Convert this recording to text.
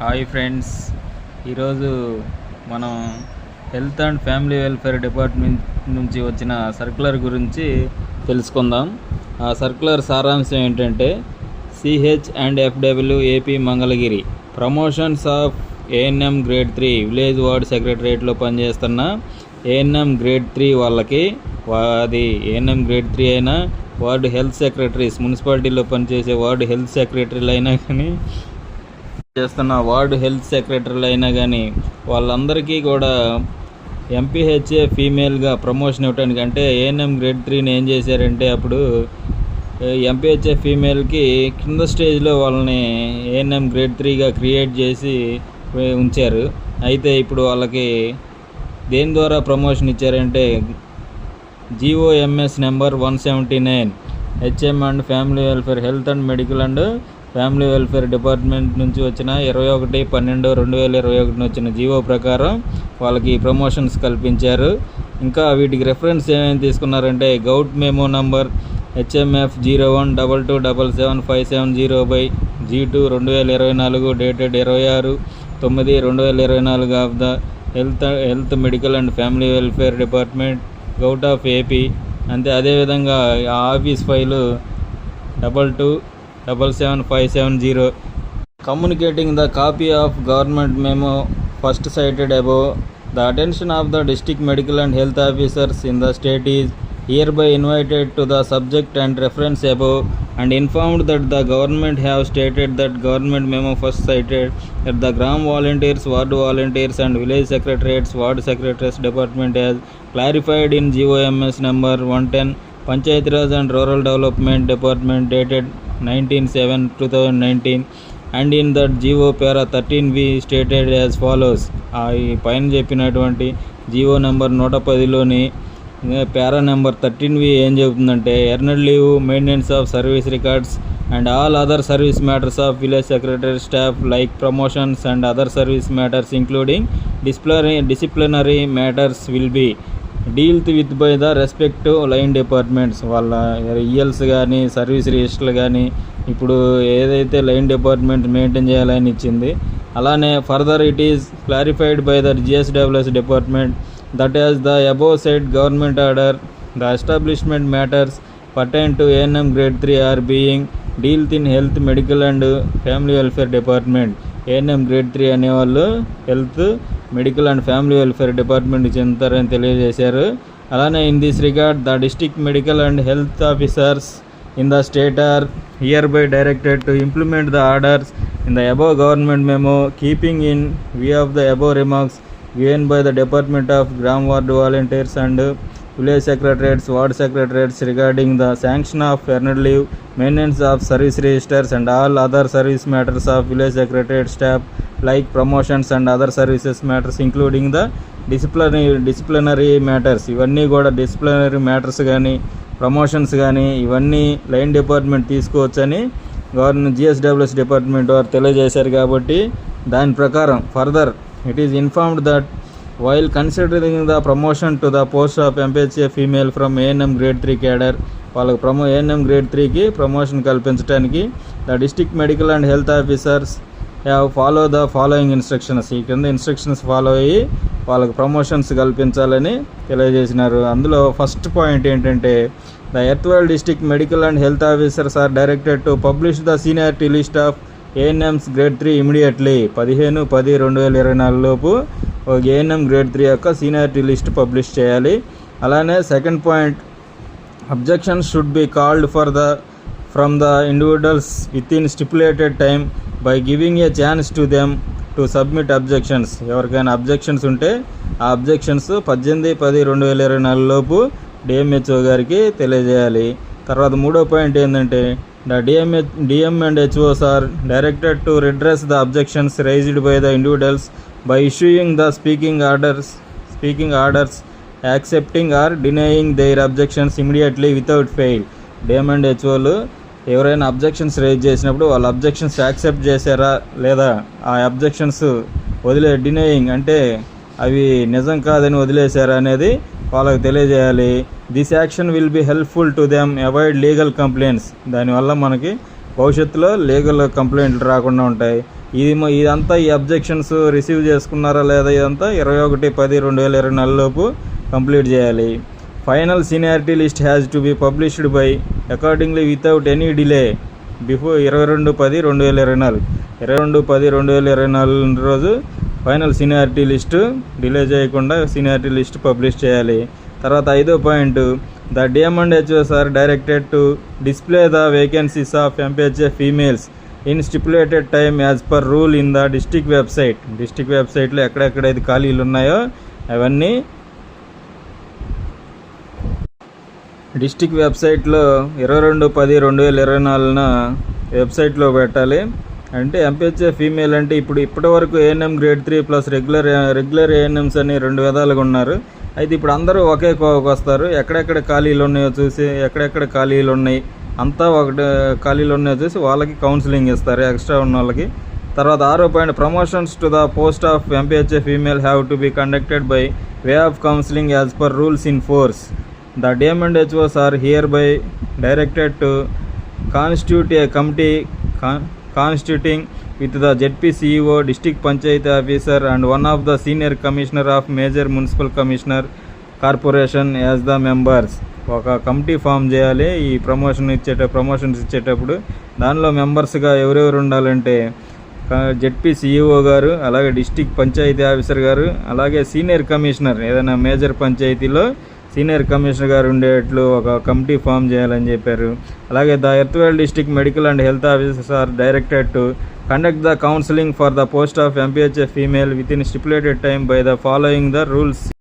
Hi friends. ఈరోజు మనం health and family welfare department నుంచి వచ్చిన సర్కులర్ గురించి తెలుసుకుందాం. ఆ సర్కులర్ సారాంశం ఏంటంటే CH and FW AP Mangalagiri promotions of ANM grade three village ward సెక్రటరియట్లో పనిచేస్తున్న ఏఎన్ఎం గ్రేడ్ త్రీ వాళ్ళకి అది ఏఎన్ఎం గ్రేడ్ త్రీ అయినా వార్డు హెల్త్ సెక్రటరీస్ మున్సిపాలిటీలో పనిచేసే వార్డు హెల్త్ సెక్రటరీలు అయినా కానీ చేస్తున్న వార్డు హెల్త్ సెక్రటరీలు అయినా కానీ వాళ్ళందరికీ కూడా ఎంపీహెచ్ఏ ఫీమేల్గా ప్రమోషన్ ఇవ్వడానికి అంటే ఏఎన్ఎం గ్రేడ్ త్రీని ఏం చేశారంటే అప్పుడు ఎంపీహెచ్ఏ ఫీమేల్కి కింద స్టేజ్లో వాళ్ళని ఏఎన్ఎం గ్రేడ్ త్రీగా క్రియేట్ చేసి ఉంచారు. అయితే ఇప్పుడు వాళ్ళకి దేని ద్వారా ప్రమోషన్ ఇచ్చారంటే GOMS number one seventy nine HM and family welfare health and medical and family welfare department నుంచి వచ్చిన ఇరవై ఒకటి పన్నెండు రెండు వేల ఇరవై ఒకటిన వచ్చిన జీవో ప్రకారం వాళ్ళకి ప్రమోషన్స్ కల్పించారు. ఇంకా వీటికి రెఫరెన్స్ ఏమేమి తీసుకున్నారంటే govt memo number HMF zero one double two double seven five seven zero by G two రెండు వేల ఇరవై నాలుగు డేటెడ్ ఇరవై ఆరు తొమ్మిది రెండు వేల ఇరవై నాలుగు of the health health medical and family welfare department govt of AP. అంతే అదేవిధంగా ఆ office file double two double seven five seven zero communicating the copy of government memo first cited above the attention of the district medical and health officers in the state is hereby invited to the subject and reference above and informed that the government have stated that government memo first cited that the gram volunteers ward volunteers and village secretariats ward secretaries department has clarified in GOMS number 110 Panchayat Raj and Rural Development Department dated 19/7/2019 and in that GO para 13 we stated as follows. ఆ ఈ పైన చెప్పినటువంటి Jio number నూట పదిలోని para number thirteen వి ఏం చెబుతుందంటే earned leave maintenance of service records and all other service matters of village secretary staff like promotions and other service matters including disciplinary disciplinary matters will be. Dealt with by the respect line departments. వాళ్ళ ELs కానీ service రిజిస్టర్లు కానీ ఇప్పుడు ఏదైతే line department maintain చేయాలని ఇచ్చింది అలానే further it is clarified by the GSWS department. That as the above cited government order the establishment matters pertain to ANM grade three are being dealt in health medical and family welfare department. ANM grade three అనేవాళ్ళు health medical and family welfare department చెందుతారని తెలియజేశారు. అలానే in this regard the district medical and health officers in the state are hereby directed to implement the orders in the above government memo keeping in view of the above remarks given by the department of Gram ward volunteers and village secretariats ward secretariats regarding the sanction of earned leave maintenance of service registers and all other service matters of village secretariat staff like promotions and other services matters including the disciplinary disciplinary matters ఇవన్నీ కూడా disciplinary matters కానీ promotions కానీ ఇవన్నీ line department తీసుకోవచ్చని government GSWS department వారు తెలియజేశారు కాబట్టి దాని ప్రకారం further it is informed that while considering the promotion to the post of MPHA female from ANM grade three cadre వాళ్ళకి ప్రమో ఏఎన్ఎం గ్రేడ్ త్రీకి ప్రమోషన్ కల్పించడానికి the district medical and health officers follow the following instructions ఈ కింద instructions follow అయ్యి వాళ్ళకు promotions కల్పించాలని తెలియజేసినారు. అందులో ఫస్ట్ పాయింట్ ఏంటంటే the erstwhile district medical and health officers are directed to publish the seniority list of ANMs grade three immediately పదిహేను పది రెండు వేల ఇరవై నాలుగు లోపు ఒక ఏఎన్ఎం గ్రేడ్ త్రీ యొక్క సీనియారిటీ లిస్ట్ పబ్లిష్ చేయాలి. అలానే second point objections should be called for the from the individuals within stipulated time by giving a chance to them to submit objections ఎవరికైనా అబ్జెక్షన్స్ ఉంటే ఆ అబ్జెక్షన్స్ పద్దెనిమిది పది రెండు వేల ఇరవై నాలుగు లోపు డిఎంహెచ్ఓ గారికి తెలియజేయాలి. తర్వాత మూడో పాయింట్ ఏంటంటే the DMH DM and HOs are directed to redress the objections raised by the individuals by issuing the speaking orders speaking orders accepting or denying their objections immediately without fail DM and హెచ్ఓలు ఎవరైనా objections raise చేసినప్పుడు వాళ్ళ objections accept చేశారా లేదా ఆ objections వదిలే denying అంటే అవి నిజం కాదని వదిలేశారా అనేది వాళ్ళకి తెలియజేయాలి. This action will be helpful to them avoid legal complaints దానివల్ల మనకి భవిష్యత్తులో లీగల్ కంప్లైంట్లు రాకుండా ఉంటాయి. ఇది ఇదంతా ఈ అబ్జెక్షన్స్ రిసీవ్ చేసుకున్నారా లేదా ఇదంతా ఇరవై ఒకటి పది రెండు వేల ఇరవై నెలలోపు కంప్లీట్ చేయాలి. Final seniority list has to be published by accordingly without any delay before ఇరవై రెండు పది రెండు వేల ఇరవై నాలుగు ఇరవై రెండు పది రెండు వేల ఇరవై నాలుగు రోజు ఫైనల్ సీనియారిటీ లిస్టు డిలే చేయకుండా సీనియారిటీ లిస్ట్ పబ్లిష్ చేయాలి తర్వాత ఐదో point the DM and HOs are directed to display the vacancies of MPHA females in stipulated time as per rule in the district website district వెబ్సైట్లో ఎక్కడెక్కడైతే ఖాళీలు ఉన్నాయో అవన్నీ district వెబ్సైట్లో ఇరవై రెండు పది రెండు వేల ఇరవై నాలుగున వెబ్సైట్లో పెట్టాలి. అంటే ఎంపీహెచ్ఏ ఫీమేల్ అంటే ఇప్పుడు ఇప్పటి వరకు ANM grade three plus regular regular ANMs అని రెండు విధాలుగా ఉన్నారు. అయితే ఇప్పుడు అందరూ ఒకే కోవకు వస్తారు. ఎక్కడెక్కడ ఖాళీలు ఉన్నాయో చూసి ఎక్కడెక్కడ ఖాళీలు ఉన్నాయి అంతా ఒకటి ఖాళీలు ఉన్నాయో చూసి వాళ్ళకి కౌన్సిలింగ్ ఇస్తారు ఎక్స్ట్రా ఉన్న వాళ్ళకి. తర్వాత ఆరో point promotions to the post of MPHA female have to be conducted by way of counselling as per rules in force. The DM and HOs are hereby directed to constitute a committee constituting with the ZP ZPCEO district panchayat officer and one of the senior commissioner of major municipal commissioner corporation as the members ఒక committee form చేయాలి. ఈ promotion ఇచ్చేట promotions ఇచ్చేటప్పుడు దానిలో మెంబర్స్గా ఎవరెవరు ఉండాలంటే ZP జెడ్పిసిఇఓ గారు అలాగే డిస్టిక్ పంచాయతీ ఆఫీసర్ గారు అలాగే సీనియర్ కమిషనర్ ఏదైనా మేజర్ పంచాయతీలో సీనియర్ కమిషనర్ గారు ఉండేట్లు ఒక కమిటీ ఫామ్ చేయాలని చెప్పారు. అలాగే the erstwhile district medical and health officers are directed to conduct the counselling for the post of MPHF female within stipulated time by the following the rules.